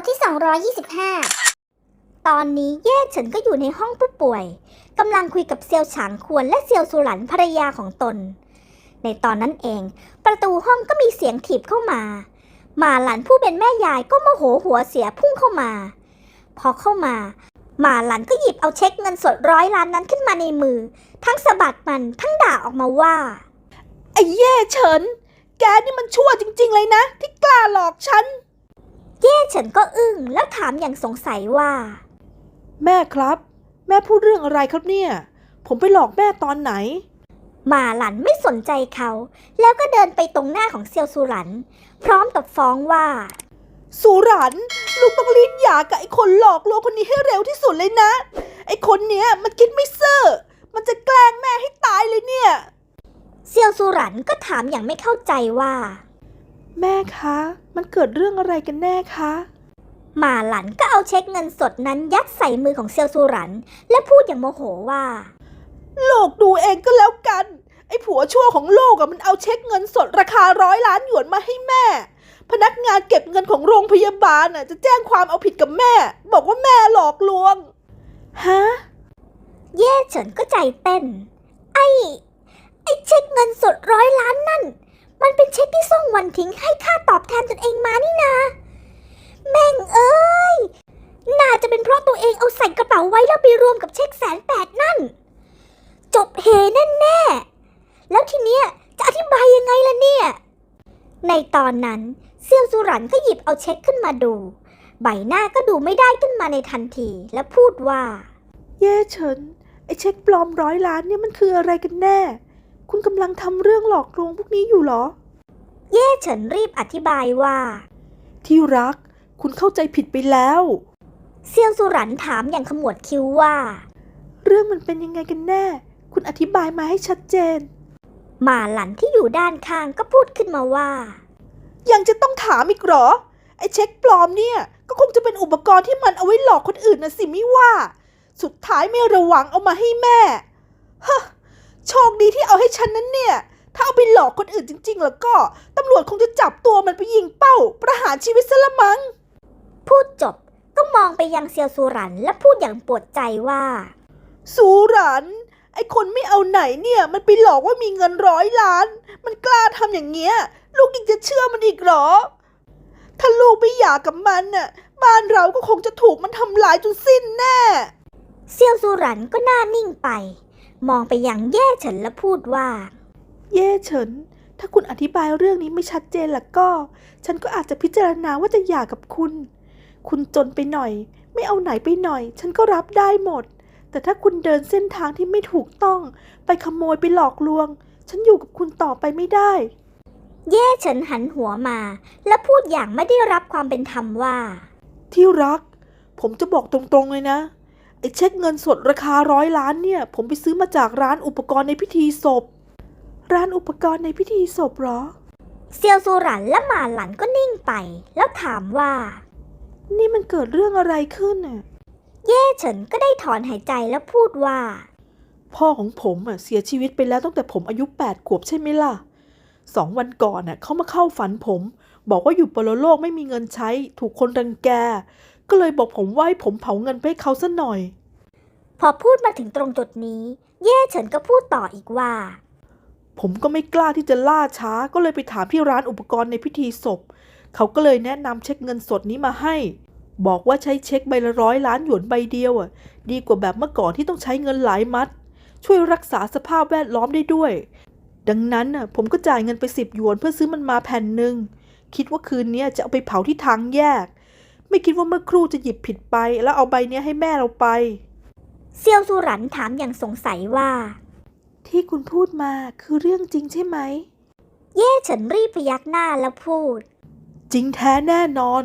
ทที่ 225 ตอนนี้เย่เฉินก็อยู่ในห้องผู้ป่วยกำลังคุยกับเซียวฉางควรและเซียวสุหลันภรรยาของตน ในตอนนั้นเอง ประตูห้องก็มีเสียงถีบเข้ามา มาหลันผู้เป็นแม่ยายก็โมโหหัวเสียพุ่งเข้ามา พอเข้ามามาหลันก็หยิบเอาเช็คเงินสดร้อยล้านนั้นขึ้นมาในมือ ทั้งสะบัดมันทั้งด่าออกมาว่า ไอ้เย่เฉิน แกนี่มันชั่วจริง ๆ เลยนะ ที่กล้าหลอกฉัน เย่เฉินก็อึ้งแล้วถามอย่างสงสัยว่า แม่ครับ แม่พูดเรื่องอะไรครับเนี่ย ผมไปหลอกแม่ตอนไหน หมาหลันไม่สนใจเขา แล้วก็เดินไปตรงหน้าของเซียวซูหลัน พร้อมกับฟ้องว่า สุรันลูกต้องรีบหย่ากับไอ้คนหลอกลวงคนนี้ให้เร็วที่สุดเลยนะ ไอ้คนเนี้ยมันคิดไม่ซื่อมันจะแกล้งแม่ให้ตายเลยเนี่ย เซียวซูหลันก็ถามอย่างไม่เข้าใจว่า แม่คะ มันเกิดเรื่องอะไรกันแน่คะ หมาหลันก็เอาเช็คเงินสดนั้นยัดใส่มือของเซียวซูหลัน และพูดอย่างโมโหว่า โลกดูเองก็แล้วกัน ไอ้ผัวชั่วของโลกอะมันเอาเช็คเงินสดราคาร้อยล้านหยวนมาให้แม่ พนักงานเก็บเงินของโรงพยาบาลน่ะจะแจ้งความเอาผิดกับแม่ บอกว่าแม่หลอกลวง ฮะ เย่เฉินก็ใจเต้น ไอ้ ไอ้เช็คเงินสดร้อยล้านนั่น มันเป็นเช็คที่ส่งวันทิ้งให้ค่าตอบแทนตนเองมานี่นา แม่งเอ้ย น่าจะเป็นเพราะตัวเองเอาใส่กระเป๋าไว้แล้วไปรวมกับเช็คแสนแปดนั่น จบเฮแน่แน่แล้วทีเนี้ยจะอธิบายยังไงล่ะเนี่ย ในตอนนั้นเซียวสุรันก็หยิบเอาเช็คขึ้นมาดู ใบหน้าก็ดูไม่ได้ขึ้นมาในทันทีและพูดว่า เย่เฉินไอเช็คปลอมร้อยล้านเนี่ยมันคืออะไรกันแน่ คุณกำลังทำเรื่องหลอกลวงพวกนี้อยู่เหรอ เย่เฉินรีบอธิบายว่า ที่รัก คุณเข้าใจผิดไปแล้ว เซียวสุรันถามอย่างขมวดคิ้วว่า เรื่องมันเป็นยังไงกันแน่ คุณอธิบายมาให้ชัดเจน หมาหลันที่อยู่ด้านข้างก็พูดขึ้นมาว่า ยังจะต้องถามอีกเหรอ ไอ้เช็คปลอมเนี่ย ก็คงจะเป็นอุปกรณ์ที่มันเอาไว้หลอกคนอื่นนะสิไม่ว่า สุดท้ายไม่ระวังเอามาให้แม่ฮะ โชคดีที่เอาให้ฉันนั้นเนี่ย ถ้าเอาไปหลอกคนอื่นจริง ๆ แล้วก็ตำรวจคงจะจับตัวมันไปยิงเป้า ประหารชีวิตซะละมัง้ง พูดจบก็มองไปยังเซียวสุรันและพูดอย่างปวดใจว่า สูรัน ไอ้คนไม่เอาไหนเนี่ย มันไปหลอกว่ามีเงินร้อยล้าน มันกล้าทำอย่างเงี้ย ลูกยังจะเชื่อมันอีกเหรอ ถ้าลูกไม่หย่ากับมันน่ะ บ้านเราก็คงจะถูกมันทำลายจนสิ้นแน่ เซียวสุรันก็หน้านิ่งไป มองไปยังแย่เฉินและพูดว่า เย่เฉิน ถ้าคุณอธิบายเรื่องนี้ไม่ชัดเจนล่ะก็ ฉันก็อาจจะพิจารณาว่าจะหย่ากับคุณ คุณจนไปหน่อย ไม่เอาไหนไปหน่อย ฉันก็รับได้หมด แต่ถ้าคุณเดินเส้นทางที่ไม่ถูกต้อง ไปขโมยไปหลอกลวง ฉันอยู่กับคุณต่อไปไม่ได้ เย่เฉินหันหัวมา และพูดอย่างไม่ได้รับความเป็นธรรมว่า ที่รัก ผมจะบอกตรงๆเลยนะ ไอ้เช็คเงินสดราคาร้อยล้านเนี่ย ผมไปซื้อมาจากร้านอุปกรณ์ในพิธีศพ ร้านอุปกรณ์ในพิธีศพเหรอ เซียวสุรันและหมาหลันก็นิ่งไป แล้วถามว่า นี่มันเกิดเรื่องอะไรขึ้นน่ะเย่เฉินก็ได้ถอนหายใจแล้วพูดว่า พ่อของผมอะเสียชีวิตไปแล้วตั้งแต่ผมอายุแปดขวบใช่ไหมล่ะสองวันก่อนน่ะเขามาเข้าฝันผม บอกว่าอยู่ปรโลกไม่มีเงินใช้ ถูกคนรังแก ก็เลยบอกผมว่าให้ผมเผาเงินไปให้เขาซะหน่อย พอพูดมาถึงตรงจุดนี้ เย่เฉินก็พูดต่ออีกว่า ผมก็ไม่กล้าที่จะล่าช้า ก็เลยไปถามที่ร้านอุปกรณ์ในพิธีศพ เขาก็เลยแนะนำเช็คเงินสดนี้มาให้ บอกว่าใช้เช็คใบละร้อยล้านหยวนใบเดียวอะ ดีกว่าแบบเมื่อก่อนที่ต้องใช้เงินหลายมัด ช่วยรักษาสภาพแวดล้อมได้ด้วย ดังนั้นน่ะผมก็จ่ายเงินไปสิบหยวนเพื่อซื้อมันมาแผ่นหนึ่งคิดว่าคืนเนี้ยจะเอาไปเผาที่ทางแยก ไม่คิดว่าเมื่อครู่จะหยิบผิดไป แล้วเอาใบเนี้ยให้แม่เราไป เซียวสุรันถามอย่างสงสัยว่า ที่คุณพูดมาคือเรื่องจริงใช่ไหม เย่เฉินรีบพยักหน้าแล้วพูด จริงแท้แน่นอน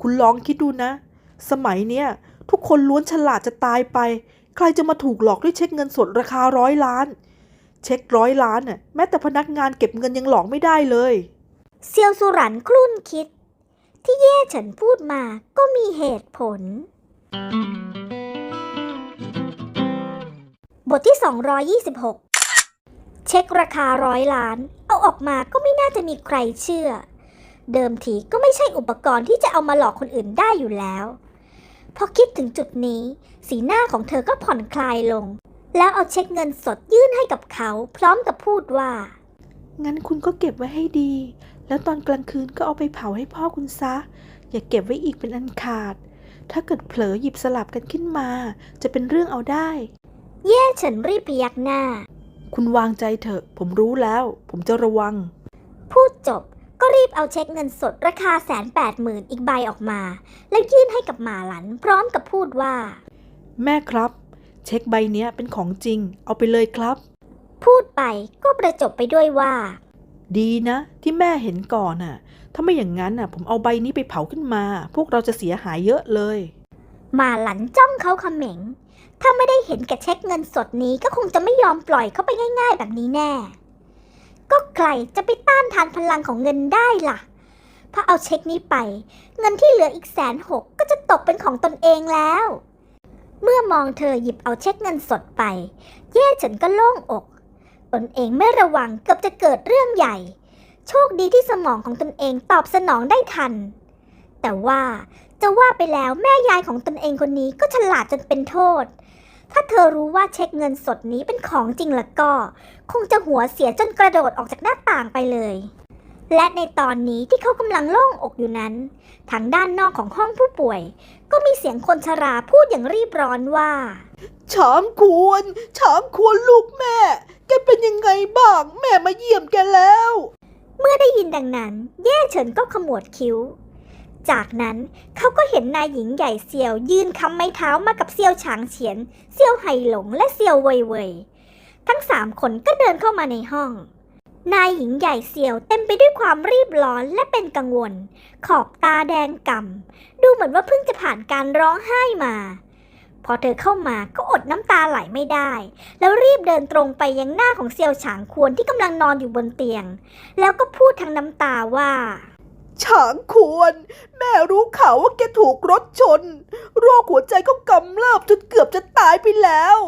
คุณลองคิดดูนะ สมัยเนี้ยทุกคนล้วนฉลาดจะตายไป ใครจะมาถูกหลอกด้วยเช็คเงินสดราคาร้อยล้าน เช็คร้อยล้านน่ะแม้แต่พนักงานเก็บเงินยังหลอกไม่ได้เลย เซียวสุรันครุ่นคิด ที่เย่ฉินพูดมาก็มีเหตุผล บทที่ 226 เช็คราคาร้อยล้าน เอาออกมาก็ไม่น่าจะมีใครเชื่อ เดิมทีก็ไม่ใช่อุปกรณ์ที่จะเอามาหลอกคนอื่นได้อยู่แล้วพอคิดถึงจุดนี้ สีหน้าของเธอก็ผ่อนคลายลง แล้วเอาเช็คเงินสดยื่นให้กับเขา พร้อมกับพูดว่า งั้นคุณก็เก็บไว้ให้ดี แล้วตอนกลางคืนก็เอาไปเผาให้พ่อคุณซะ อย่าเก็บไว้อีกเป็นอันขาด ถ้าเกิดเผลอหยิบสลับกันขึ้นมา จะเป็นเรื่องเอาได้ แย่เฉินรีบพยักหน้า คุณวางใจเถอะ ผมรู้แล้ว ผมจะระวัง พูดจบก็รีบเอาเช็คเงินสดราคาแสนแปดหมื่นอีกใบออกมา แล้วยื่นให้กับหมาหลันพร้อมกับพูดว่า แม่ครับ เช็คใบเนี้ยเป็นของจริง เอาไปเลยครับ พูดไปก็ประจบไปด้วยว่า ดีนะ ที่แม่เห็นก่อนน่ะ ถ้าไม่อย่างนั้นน่ะ ผมเอาใบนี้ไปเผาขึ้นมา พวกเราจะเสียหายเยอะเลย มาหลันจ้องเขาเขม็ง ถ้าไม่ได้เห็นแก่เช็คเงินสดนี้ก็คงจะไม่ยอมปล่อยเขาไปง่าย ๆ แบบนี้แน่ ก็ใครจะไปต้านทานพลังของเงินได้ล่ะ พอเอาเช็คนี้ไป เงินที่เหลืออีกแสนหกก็จะตกเป็นของตนเองแล้ว เมื่อมองเธอหยิบเอาเช็คเงินสดไป เย่เฉินก็โล่งอก ตนเองไม่ระวังเกือบจะเกิดเรื่องใหญ่ โชคดีที่สมองของตนเองตอบสนองได้ทัน แต่ว่าจะว่าไปแล้วแม่ยายของตนเองคนนี้ก็ฉลาดจนเป็นโทษ ถ้าเธอรู้ว่าเช็คเงินสดนี้เป็นของจริงละก็ คงจะหัวเสียจนกระโดดออกจากหน้าต่างไปเลย และในตอนนี้ที่เขากำลังโล่งอกอยู่นั้น ทางด้านนอกของห้องผู้ป่วย ก็มีเสียงคนชราพูดอย่างรีบร้อนว่าช้างควรช้างควรลูกแม่ แกเป็นยังไงบ้าง แม่มาเยี่ยมแกแล้ว เมื่อได้ยินดังนั้น เย่เฉินก็ขมวดคิ้ว จากนั้นเขาก็เห็นนายหญิงใหญ่เซียว ยืนคำไม้เท้ามากับเซียวฉางเฉียน เซียวไห่หลงและเซียวเว่ยเว่ยทั้งสามคนก็เดินเข้ามาในห้อง นายหญิงใหญ่เซียวเต็มไปด้วยความรีบร้อนและเป็นกังวล ขอบตาแดงก่ำดูเหมือนว่าเพิ่งจะผ่านการร้องไห้มา พอเธอเข้ามาก็อดน้ำตาไหลไม่ได้ แล้วรีบเดินตรงไปยังหน้าของเซียวฉางควรที่กำลังนอนอยู่บนเตียง แล้วก็พูดทั้งน้ำตาว่าช้างควร แม่รู้ข่าวว่าแกถูกรถชน โรคหัวใจก็กำเริบจนเกือบจะตายไปแล้ว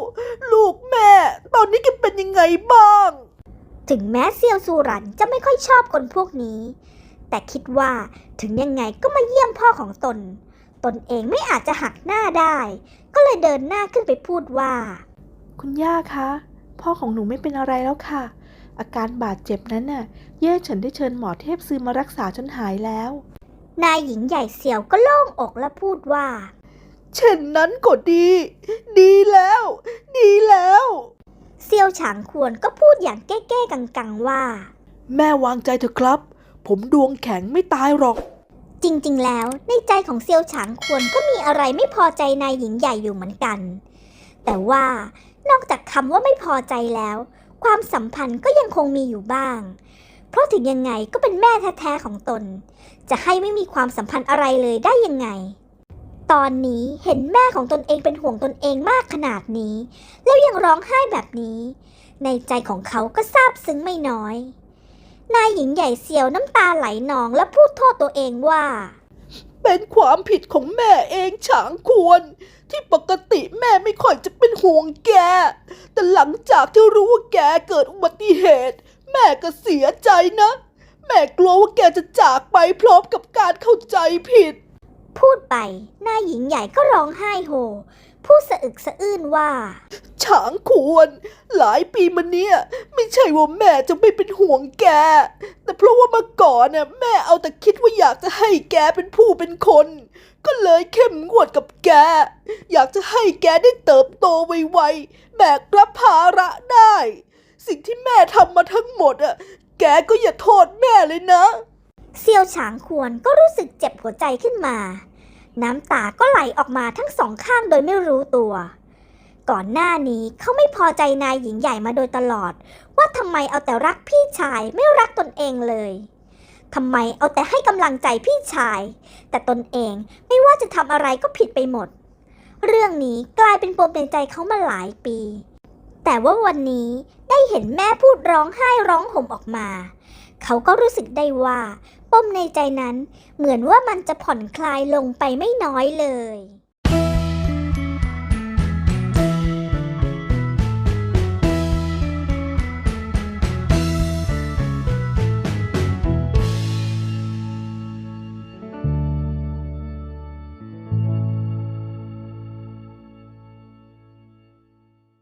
ลูกแม่ ตอนนี้แกเป็นยังไงบ้าง ถึงแม้เซียวซูรันจะไม่ค่อยชอบคนพวกนี้ แต่คิดว่าถึงยังไงก็มาเยี่ยมพ่อของตน ตนเองไม่อาจจะหักหน้าได้ ก็เลยเดินหน้าขึ้นไปพูดว่า คุณย่าคะ พ่อของหนูไม่เป็นอะไรแล้วค่ะ อาการบาดเจ็บนั้นน่ะ เย่เฉินได้เชิญหมอเทพซื้อมารักษาจนหายแล้ว นายหญิงใหญ่เซียวก็โล่งอกและพูดว่า เช่นนั้นก็ดี ดีแล้ว ดีแล้ว เซียวฉางควรก็พูดอย่างแก้ๆกังๆว่า แม่วางใจเถอะครับ ผมดวงแข็งไม่ตายหรอก จริงๆ แล้วในใจของเซียวฉางควรก็มีอะไรไม่พอใจนายหญิงใหญ่อยู่เหมือนกัน แต่ว่านอกจากคำว่าไม่พอใจแล้ว ความสัมพันธ์ก็ยังคงมีอยู่บ้าง เพราะถึงยังไงก็เป็นแม่แท้ๆของตน จะให้ไม่มีความสัมพันธ์อะไรเลยได้ยังไง ตอนนี้เห็นแม่ของตนเองเป็นห่วงตนเองมากขนาดนี้ แล้วยังร้องไห้แบบนี้ ในใจของเขาก็ซาบซึ้งไม่น้อย นายหญิงใหญ่เซียวน้ำตาไหลนองและพูดโทษตัวเองว่า เป็นความผิดของแม่เองฉางควร ที่ปกติแม่ไม่ค่อยจะเป็นห่วงแก แต่หลังจากที่รู้ว่าแกเกิดอุบัติเหตุ แม่ก็เสียใจนะ แม่กลัวว่าแกจะจากไปพร้อมกับการเข้าใจผิด พูดไปนายหญิงใหญ่ก็ร้องไห้โฮพูดสะอึกสะอื้นว่า ฉางควร หลายปีมาเนี้ยไม่ใช่ว่าแม่จะไม่เป็นห่วงแก แต่เพราะว่าเมื่อก่อนน่ะแม่เอาแต่คิดว่าอยากจะให้แกเป็นผู้เป็นคน ก็เลยเข้มงวดกับแก อยากจะให้แกได้เติบโตไวๆแบกรับภาระได้ สิ่งที่แม่ทำมาทั้งหมดอะแกก็อย่าโทษแม่เลยนะ เซียวฉางควรก็รู้สึกเจ็บหัวใจขึ้นมา น้ำตาก็ไหลออกมาทั้งสองข้างโดยไม่รู้ตัว ก่อนหน้านี้เขาไม่พอใจนายหญิงใหญ่มาโดยตลอด ว่าทำไมเอาแต่รักพี่ชายไม่รักตนเองเลยทำไมเอาแต่ให้กำลังใจพี่ชาย แต่ตนเองไม่ว่าจะทำอะไรก็ผิดไปหมด เรื่องนี้กลายเป็นปมในใจเขามาหลายปี แต่ว่าวันนี้ได้เห็นแม่พูดร้องไห้ร้องห่มออกมา เขาก็รู้สึกได้ว่าปมในใจนั้นเหมือนว่ามันจะผ่อนคลายลงไปไม่น้อยเลย